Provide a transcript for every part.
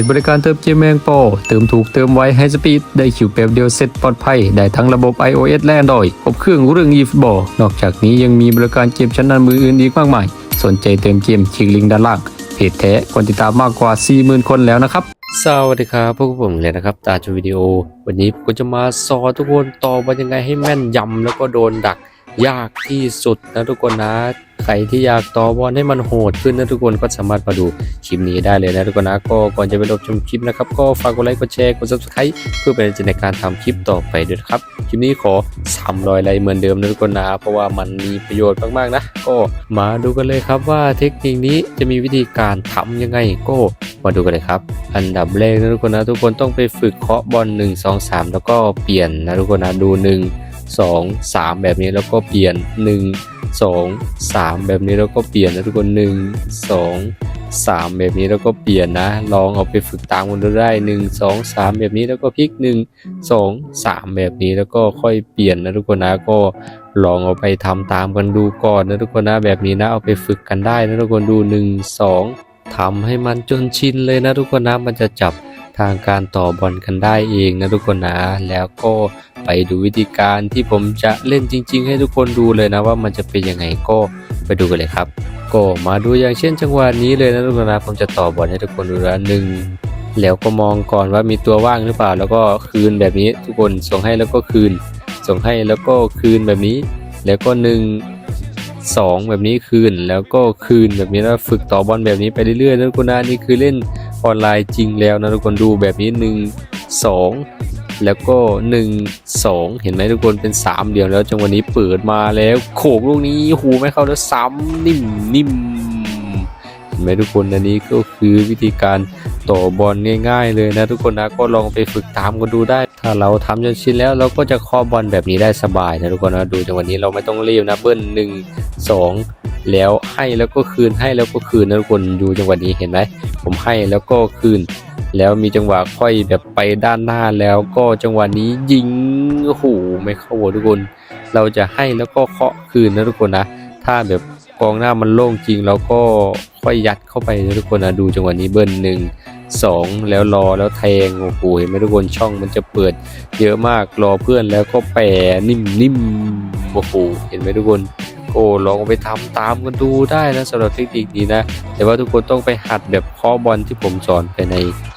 จบริการเติมเกมแมงปอเติมถูกเติมไวให้สปีดได้คิวแป๊บเดียวเสร็จปลอดภัย ได้ทั้งระบบ iOS และ Android ครบเครื่องเรื่อง eFootball นอกจากนี้ยังมีบริการเกมชั้นนำมืออื่นอีกมากมาย สนใจเติมเกมคลิกลิงก์ด้านล่างเพจแท้คนติดตามมากกว่า 40,000 คนแล้วนะครับสวัสดีครับพวกผมเลยนะครับตาจูวิดีโอ วันนี้ผมก็จะมาสอนทุกคนต่อว่ายังไงให้แม่นยำแล้วก็โดนดัก ยากที่สุดนะทุกคนนะใครที่อยากต่อบอลให้มันโหดขึ้นนะทุกคนก็สามารถมาดูคลิปนี้ได้เลยนะทุกคนนะก็ก่อนจะไปรับชมคลิปนะครับ ก็ฝากกดไลค์กดแชร์กด subscribe เพื่อเป็นกำลังใจในการทำคลิปต่อไปด้วยครับคลิปนี้ขอ300ไลค์เหมือนเดิมนะทุกคนนะเพราะว่ามันมีประโยชน์มากๆนะ ก็มาดูกันเลยครับว่าเทคนิคนี้จะมีวิธีการทำยังไงก็มาดูกันเลยครับ อันดับแรกนะทุกคนนะทุกคนต้องไปฝึกเคาะบอล1 2 3 แล้วก็เปลี่ยนนะทุกคนนะดู1 2 3 แบบนี้แล้วก็เปลี่ยน 1 2 3 แบบนี้แล้วก็เปลี่ยนนะทุกคน 1 2 3 แบบนี้แล้วก็เปลี่ยนนะ ลองเอาไปฝึกตามกันดูได้ 1 2 3 แบบนี้แล้วก็พลิก 1 2 3 แบบนี้แล้วก็ค่อยเปลี่ยนนะทุกคนนะก็ลองเอาไปทำตามกันดูก่อนนะทุกคนนะแบบนี้นะเอาไปฝึกกันได้นะทุกคนดู 1 2ทำให้มันจนชินเลยนะทุกคนนะมันจะจับ ทางการต่อบอลกันได้เองนะทุกคนนะ แล้วก็ไปดูวิธีการที่ผมจะเล่นจริง ๆ ให้ทุกคนดูเลยนะว่ามันจะเป็นยังไงก็ไปดูกันเลยครับ ก็มาดูอย่างเช่นจังหวะนี้เลยนะทุกคนนะผมจะต่อบอลให้ทุกคนดูนะหนึ่งแล้วก็มองก่อนว่ามีตัวว่างหรือเปล่า แล้วก็คืนแบบนี้ทุกคนส่งให้แล้วก็คืน ส่งให้แล้วก็คืนแบบนี้ แล้วก็หนึ่งสองแบบนี้คืนแล้วก็คืนแบบนี้แล้วฝึกต่อบอลแบบนี้ไปเรื่อยๆนะทุกคนนะนี่คือเล่น ออนไลน์จริงแล้วนะทุกคนดูแบบนี้หนึ่งสองแล้วก็หนึ่งสองเห็นไหมทุกคนเป็นสามเดียวแล้วจังหวะนี้เปิดมาแล้วโขกลูกนี้หูไม่เข้าแล้วซ้ำนิ่มนิ่มเห็นไหมทุกคนอันนี้ก็คือวิธีการต่อบอลง่ายๆเลยนะทุกคนนะก็ลองไปฝึกตามกันดูได้ ถ้าเราทำจนชินแล้วเราก็จะเคอบอลแบบนี้ได้สบายนะทุกคนนะดูจังหวะนี้เราไม่ต้องรีบนะเบิ้ลหนึ่งสอง แล้วให้แล้วก็คืนให้แล้วก็คืนนะทุกคนดูจังหวะนี้เห็นไหมผมให้แล้วก็คืน แล้วมีจังหวะค่อยแบบไปด้านหน้าแล้วก็จังหวะนี้ยิงโอ้โหไม่เข้าหัวทุกคน เราจะให้แล้วก็เคาะคืนนะทุกคนนะ ถ้าแบบกองหน้ามันโล่งจริงเราก็ค่อยยัดเข้าไปนะทุกคนนะดูจังหวะนี้เบิ้ลหนึ่งสองแล้วรอแล้วแทงโอ้โหเห็นไหมทุกคนช่องมันจะเปิด เยอะมากรอเพื่อนแล้วก็แปรนิ่มนิ่มๆโอ้โหเห็นไหมทุกคน โอ้ลองเอาไปทำตามกันดูได้นะสำหรับเทคนิคนี้นะ แต่ว่าทุกคนต้องไปหัดแบบเคาะบอลที่ผมสอนไปใน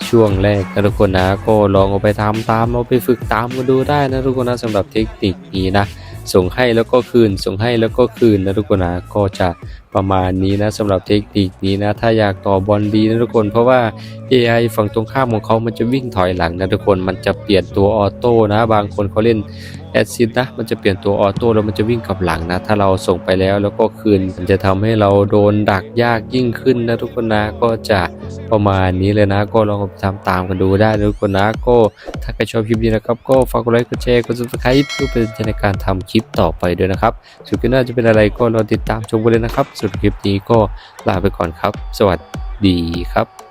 ช่วงแรกนะทุกคนนะก็ลองเอาไปทำตามเอาไปฝึกตามกันดูได้นะทุกคนนะสำหรับเทคนิคนี้นะส่งให้แล้วก็คืน ส่งให้แล้วก็คืนนะทุกคนนะก็จะประมาณนี้นะสำหรับเทคนิคนี้นะ ถ้าอยากต่อบอลดีนะทุกคน เพราะว่า AI ฝั่งตรงข้ามของเขามันจะวิ่งถอยหลังนะทุกคนมันจะเปลี่ยนตัวออโต้นะ บางคนเขาเล่น แอดซิดนะมันจะเปลี่ยนตัวออโต้แล้วมันจะวิ่งกลับหลังนะ ถ้าเราส่งไปแล้วแล้วก็คืน มันจะทำให้เราโดนดักยากยิ่งขึ้นนะทุกคนนะก็จะประมาณนี้เลยนะ ก็ลองไปทำตามกันดูได้นะทุกคนนะก็ถ้าใครชอบคลิปนี้นะครับก็ฝากกดไลค์กดแชร์กด subscribe เพื่อเป็นกำลังใจในการทำคลิปต่อไปด้วยนะครับสุดคลิปหน้าจะเป็นอะไรก็รอติดตามชมกันเลยนะครับสุดคลิปนี้ก็ลาไปก่อนครับ สวัสดีครับ